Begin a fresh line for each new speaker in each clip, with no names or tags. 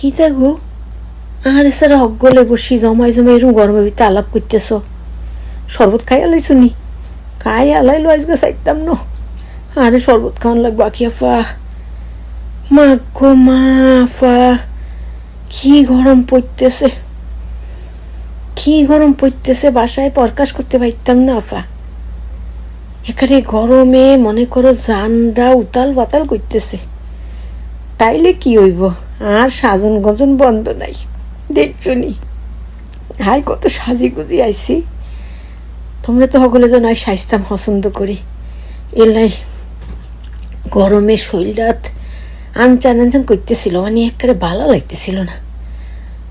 কি দেখো আরে স্যার অজ্ঞলে বসি, জমাই জমাই এরকম গরমের ভিতরে আলাপ করতেছ। শরবত খাই আলাইছো নি? খাই আলাইলো আজকে চাইতাম ন। আরে শরবত খাওয়ান লাগবো আকি আফা। মা গো, মা আফা। কি গরম পড়তেছে। কি গরম পড়তেছে, বাসায় প্রকাশ করতে পারতাম না আফা। এখানে গরমে মনে করো জানটা উতাল বাতাল করতেছে। তাইলে কি হইব? আর সাজন গজন বন্ধ নাই। দেখছ নি? হাই, কত সাজি গুজি আইসি তোমরা তো সকলে তো নয় সাইস্তাম পছন্দ করি। এলাই গরমে শরীররাত আনচান আনচান করতেছিল মানে একেবারে ভালো লাগতেছিল না।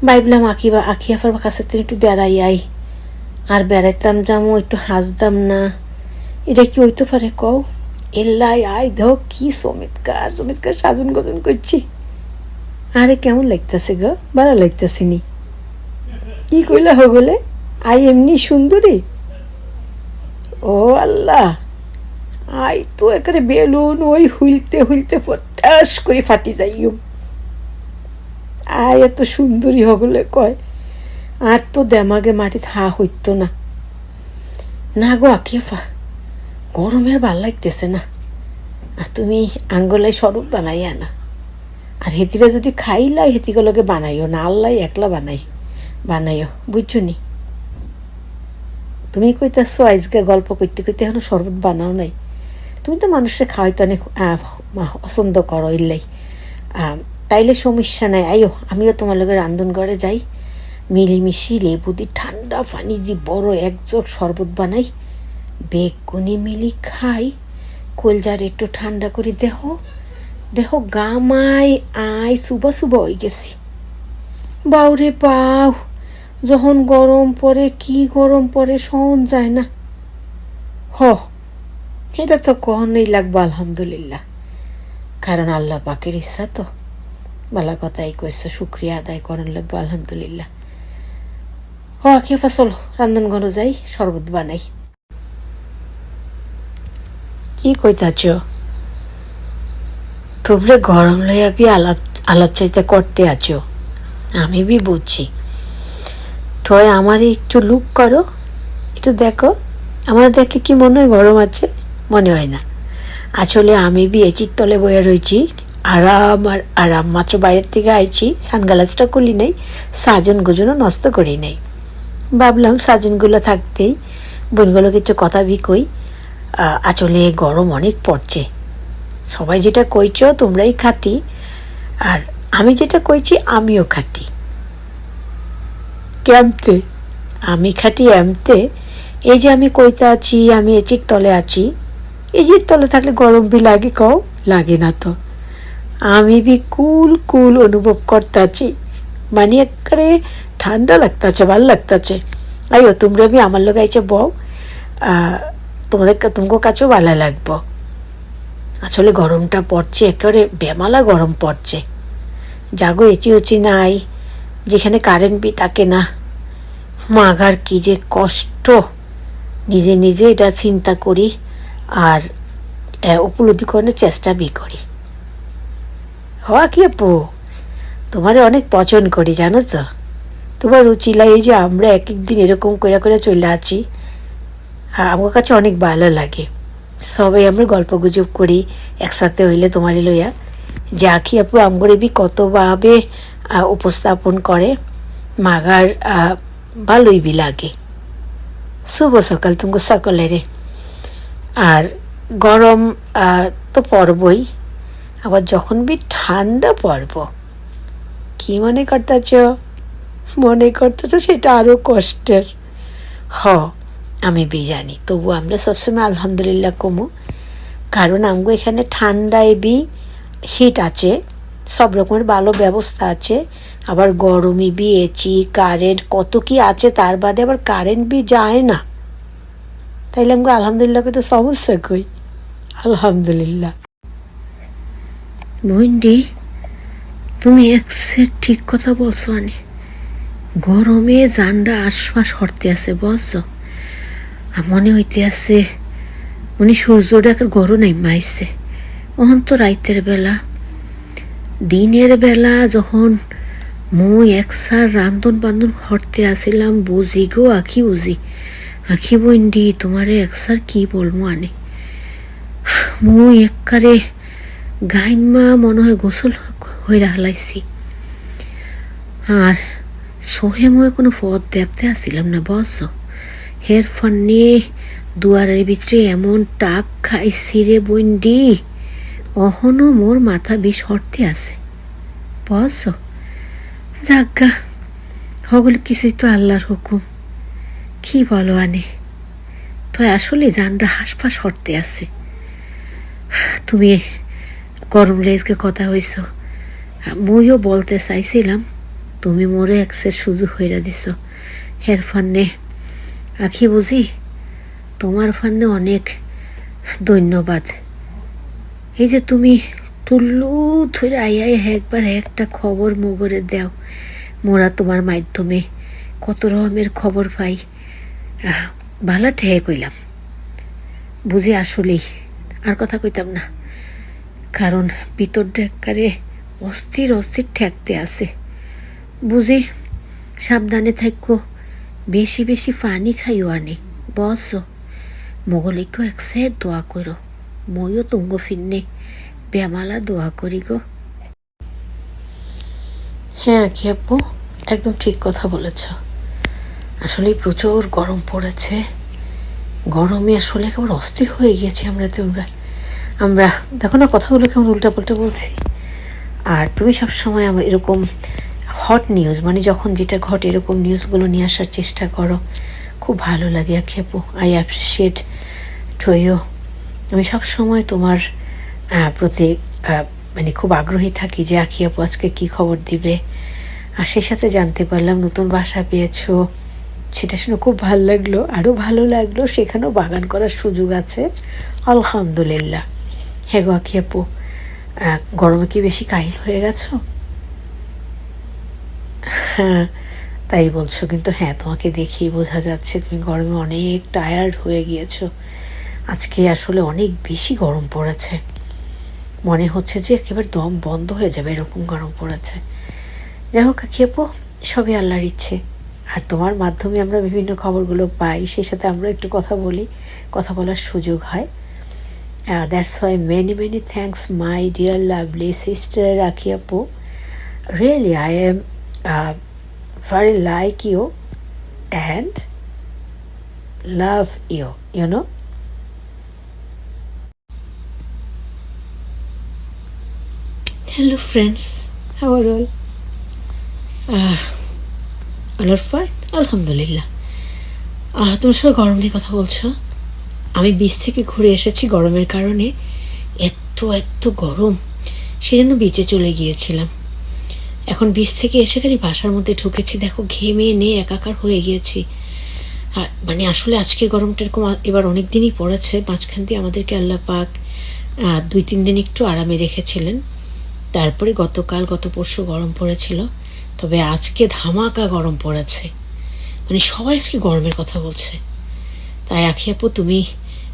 ভাবলাম আঁকি বা আঁকি আফার কাছে একটু বেড়াই আই। আর বেড়াইতাম যামো একটু হাসতাম না। এটা কি হইতে পারে কও? এল্লাই আই দেহ কি সমিতকার সমিতকার সাজন গজন করছি। আরে কেমন লাগতেছে গো? ভালো লাগতেছে নি। কি কইলা হগলে আই এমনি সুন্দরী? ও আল্লাহ। আই তো এখানে বেলুন ওই হুইলতে হুইলতে ফটাস করে ফাটি যাইম আয় এত সুন্দরী হগলে কয়। আর তো দেমাগে মাটিত হা হইতো না। না গো আকিফা, গরমের ভালো লাগতেছে না। আর তুমি আঙ্গলাই স্বরূপ বানাইয়া আনা। আর হেতিরা যদি খাইলাই হেতিগুলোকে বানাইও। না আল্লাহ একলা বানাই। বানাইও। বুঝছ নি? তুমি কইতাছো, আজকে গল্প করতে করতে এখনও শরবত বানাও নাই। তুমি তো মানুষের খাওয়াইতে অনেক পছন্দ করো ইল্লাই। তাইলে সমস্যা নাই। আইও, আমিও তোমার লগে রান্ধন ঘরে যাই। মিলিমিশি লেবু দি, ঠান্ডা পানি দি, বড় একজোট শরবত বানাই। বেগুনি মিলি খাই। কলজার একটু ঠান্ডা করে দেহ। দেহ গামাই আই সুবা সুবা হয়ে গেছি। বাউরে পাও যখন গরম পড়ে কি গরম পড়ে সহন যায় না। হ এটা তো কখনোই লাগবে, আলহামদুলিল্লাহ। কারণ আল্লাহ পাকের ইচ্ছা তো। বালা কথাই কইছে শুক্রিয়া আদায় করেন লাগবে, আলহামদুলিল্লাহ। হ আখিফা চলো রান্ধন যাই, শরবত বানাই। কি কইতাছ? তোমরা গরম লইয়া বি আলাপ আলাপ চাইতে করতে আছো। আমি বি বুঝছি। তয় আমার একটু লুক করো। একটু দেখো। আমার দেখলে কি মনে হয় গরম আছে? মনে হয় না। আসলে আমি বি এচির তলে বয়ে রয়েছি আরাম আর আরাম মাত্র বাইরের থেকে আইছি। সানগ্লাসটা খুলি নাই। সাজন গুজনও নষ্ট করি নাই। ভাবলাম সাজনগুলো থাকতেই বোনগুলো কিছু কথা বি কই। আসলে গরম অনেক পড়ছে। সবাই যেটা কইছ তোমরাই খাটি। আর আমি যেটা কইছি আমিও খাটি। কেমতে? আমি খাটি এমতে। এই যে আমি কইতে আছি আমি এচির তলে আছি এজির তলে থাকলে গরম বি লাগে কও? লাগে না তো। আমি বি কুল কুল অনুভব করতে আছি মানে একেবারে ঠান্ডা লাগতাছে ভালো লাগতাছে। আইও তোমরা বি আমার লোক আইছে বউ আহ, তোমাদের তোমাকে কাছেও ভালো লাগবো। আসলে গরমটা পড়ছে একেবারে বেমালা গরম পড়ছে। জাগো এচি উচি নাই যেখানে কারেন্ট বি থাকে না। মাগার কি যে কষ্ট। নিজে নিজে এটা চিন্তা করি আর আহ, উপলব্ধি করার চেষ্টা বি করি। হওয়া কি আপু? তোমারে অনেক পছন্দ করি জানো তো। তোমার রুচিলা এই যে আমরা এক এক দিন এরকম করে করে চলে আছি আমার কাছে অনেক ভালো লাগে। সবাই আমরা গল্প গুজব করি, একসাথে হইলে তোমারই লইয়া। আখি আপু আমগরে বি কতভাবে উপস্থাপন করে, মাগার ভালোই লাগে। শুভ সকাল তুমি সকলেরে আর গরম তো পড়বই আবার যখন বি ঠান্ডা পড়ব কি মনে করতেছ? মনে করতেছ সেটা আরও কষ্টের। হ আমি জানি তবু আমরা সবসময় আলহামদুলিল্লাহ কমু। কারণ আমগো এখানে ঠান্ডায় বি হিট আছে, সব রকমের ভালো ব্যবস্থা আছে। আবার গরমই বি এচি কারেন্ট কত কি আছে তার বাদে আবার কারেন্ট বি যায় না। তাইলে আমগো আলহামদুলিল্লাহ তো সমস্যা কই? আলহামদুলিল্লাহ। বন্ডি তুমি একসে ঠিক কথা বলছো আনে। গরমে জান্ডা আশপাশ হরতে আছে আর মনে হইতে আছে, উনি সূর্য সূর্যটাকে গরম নাইমাইছে ওহন তো রাইতের বেলা। দিনের বেলা যখন মুই একসার রান্ধন বান্ধন হরতে আসিলাম, বুঝি গো আঁকি বুঝি। আখি বন্ডি তোমারে একসার কি বলব আনে? মুই এককারে গাইমা মনে হয় গোসল হইরা হালাইছি। আর সোহে মুই কোনো পথ দেখতে আসিলাম না, বস। হের ফন্নে দুয়ারের ভিতরে এমন টাক খাই সিরে বন্ডি অহনো মোর মাথা বিষ হরতে আছে। বস যাজ্ঞা হগুলো কিছুই তো আল্লাহর হুকুম। কি বলো আনে? তো আসলে জানটা হাসফাস হরতে আছে। তুমি গরম লেজকে কথা হইছ। মুইও বলতে চাইছিলাম, তুমি মোরে একসের সুযোগ হইরা দিছ। হের ফান্নে আখি বুঝি? তোমার ফান্নে অনেক ধন্যবাদ। এই যে তুমি টুল্লু ধরে আই আই একবার একটা খবর মোগরে দাও। মোরা তোমার মাধ্যমে কত রকমের খবর পাই। ভালো ঠেয়ে কইলাম। বুঝি আসলেই, আর কথা কইতাম না। কারণ ভিতর ডেকারে অস্থির অস্থির ঠেকতে আছে। বুঝি সাবধানে থাকো বেশি বেশি পানি খাইও আনে। বস। মোগলিকেও এক সেট দোয়া করো। মইও তুঙ্গ ফিরনে। বেমালা দোয়া করি গো। হ্যাঁ আঁকি খেপু একদম ঠিক কথা বলেছ। আসলে প্রচুর গরম পড়েছে। গরমে আসলে একেবারে অস্থির হয়ে গিয়েছি আমরা তোমরা আমরা দেখো না, কথাগুলো কেমন উল্টাপাল্টা বলছি। আর তুমি সবসময় আমার এরকম হট নিউজ মানে যখন যেটা ঘটে এরকম নিউজগুলো নিয়ে আসার চেষ্টা করো, খুব ভালো লাগে খেপু আই অ্যাপ্রিসিয়েট টইও আমি সব সময় তোমার প্রতি মানে খুব আগ্রহী থাকি যে আখি আপু আজকে কী খবর দিবে। আর সেই সাথে জানতে পারলাম নতুন বাসা পেয়েছ। সেটা শুনে খুব ভালো লাগল আরও ভালো লাগল। সেখানেও বাগান করার সুযোগ আছে। আলহামদুলিল্লাহ। হ্যাঁ গো আখি আপু গরমে কি বেশি কাহিল হয়ে গেছো? হ্যাঁ তাই বলছো। কিন্তু হ্যাঁ তোমাকে দেখেই বোঝা যাচ্ছে, তুমি গরমে অনেক টায়ার্ড হয়ে গিয়েছো। আজকে আসলে অনেক বেশি গরম পড়েছে। মনে হচ্ছে যে একেবারে দম বন্ধ হয়ে যাবে, এরকম গরম পড়েছে। যাই হোক খেপো সবই আল্লাহর ইচ্ছে। আর তোমার মাধ্যমে আমরা বিভিন্ন খবরগুলো পাই, সেই সাথে আমরা একটু কথা বলি, কথা বলার সুযোগ হয়। That's why many many thanks my dear lovely sister Rakhi আপু। Really I am very like you and love you, you know? Hello, friends. How are all? Uh, all are fine? আলহামদুলিল্লাহ আহ তোমার সঙ্গে গরম নিয়ে কথা বলছো আমি বিচ থেকে ঘুরে এসেছি গরমের কারণে এত এত গরম সেজন্য বিচে চলে গিয়েছিলাম এখন বিচ থেকে এসে খালি বাসার মধ্যে ঢুকেছি। দেখো, ঘেমে নে একাকার হয়ে গিয়েছি। আর মানে আসলে আজকের গরমটা এরকম, এবার অনেক দিনই পড়েছে। মাঝখান দিয়ে আমাদেরকে আল্লাহ পাক দুই, তিন দিন একটু আরামে রেখেছিলেন। তারপরে গতকাল, গত পরশু গরম পড়েছিল। তবে আজকে ধামাকা গরম পড়েছে। মানে সবাই আজকে গরমের কথা বলছে। তাই আখি আপু, তুমি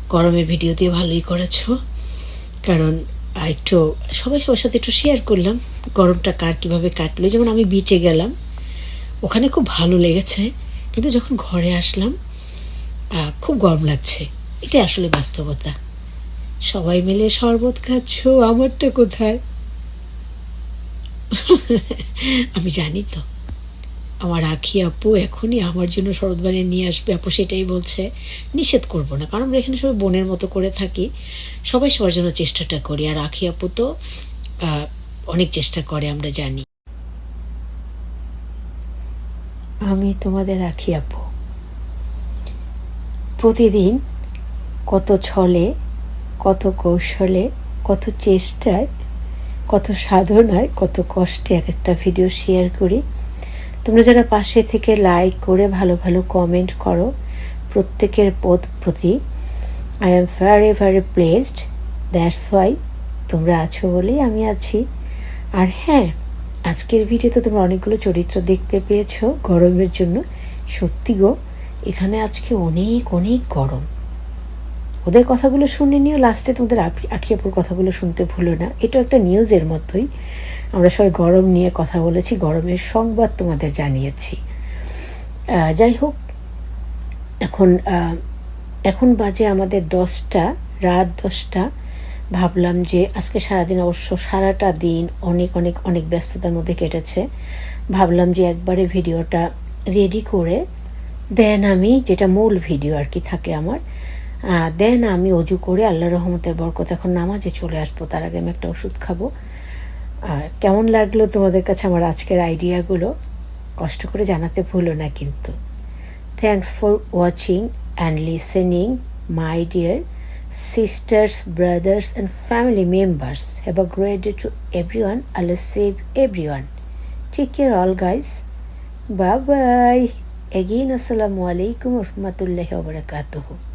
গরমের ভিডিও দিয়ে ভালোই করেছ। কারণ একটু সবাই সবার সাথে একটু শেয়ার করলাম গরমটা কার কীভাবে কাটলো। যেমন আমি বিচে গেলাম, ওখানে খুব ভালো লেগেছে, কিন্তু যখন ঘরে আসলাম খুব গরম লাগছে। এটা আসলে বাস্তবতা। সবাই মিলে শরবত খাচ্ছ, আমারটা কোথায়? আমি জানি তো। আমার আখি আপু এখনই আমার জন্য শরৎ বানিয়ে নিয়ে আসবে আপু সেটাই বলছে। নিষেধ করব না, কারণ আমরা এখানে সবাই বোনের মতো করে থাকি। সবাই সবার জন্য চেষ্টাটা করি, আর আখি আপু তো অনেক চেষ্টা করে আমরা জানি। আমি তোমাদের আখি আপু। প্রতিদিন কত ছলে, কত কৌশলে, কত চেষ্টায়, কত সাধনায়, কত কষ্টে এক একটা ভিডিও শেয়ার করি। তোমরা যারা পাশে থেকে লাইক করে ভালো ভালো কমেন্ট করো প্রত্যেকের পথ প্রতি I am very very pleased that's why তোমরা আছো বলেই আমি আছি। আর হ্যাঁ আজকের ভিডিওতে তোমরা অনেকগুলো চরিত্র দেখতে পেয়েছ গরমের জন্য। সত্যি গো, এখানে আজকে অনেক অনেক গরম। ওদের কথাগুলো শুনে নিও লাস্টে তোমাদের আখি- আখিয়াপুর কথাগুলো শুনতে ভুলো না। এটা একটা নিউজের মতোই। আমরা সবাই গরম নিয়ে কথা বলেছি, গরমের সংবাদ তোমাদের জানিয়েছি। যাই হোক, এখন এখন বাজে আমাদের দশটা, রাত দশটা। ভাবলাম যে আজকে সারাদিন অবশ্য সারাটা দিন অনেক অনেক অনেক ব্যস্ততার মধ্যে কেটেছে। ভাবলাম যে একবারে ভিডিওটা রেডি করে দেন আমি, যেটা মূল ভিডিও আর কি থাকে আমার দেন আমি অজু করে আল্লাহ রহমতের বরকত এখন নামাজে চলে আসব। তার আগে আমি একটা ওষুধ খাব। আর কেমন লাগল তোমাদের কাছে আমার আজকের আইডিয়াগুলো? কষ্ট করে জানাতে ভুল না কিন্তু। Thanks for watching and listening my dear sisters brothers and family members have a great to everyone all save everyone take care all guys বা বাই এগেইন আসসালামু আলাইকুম রহমতুল্লাহ ওবরাকাতুহু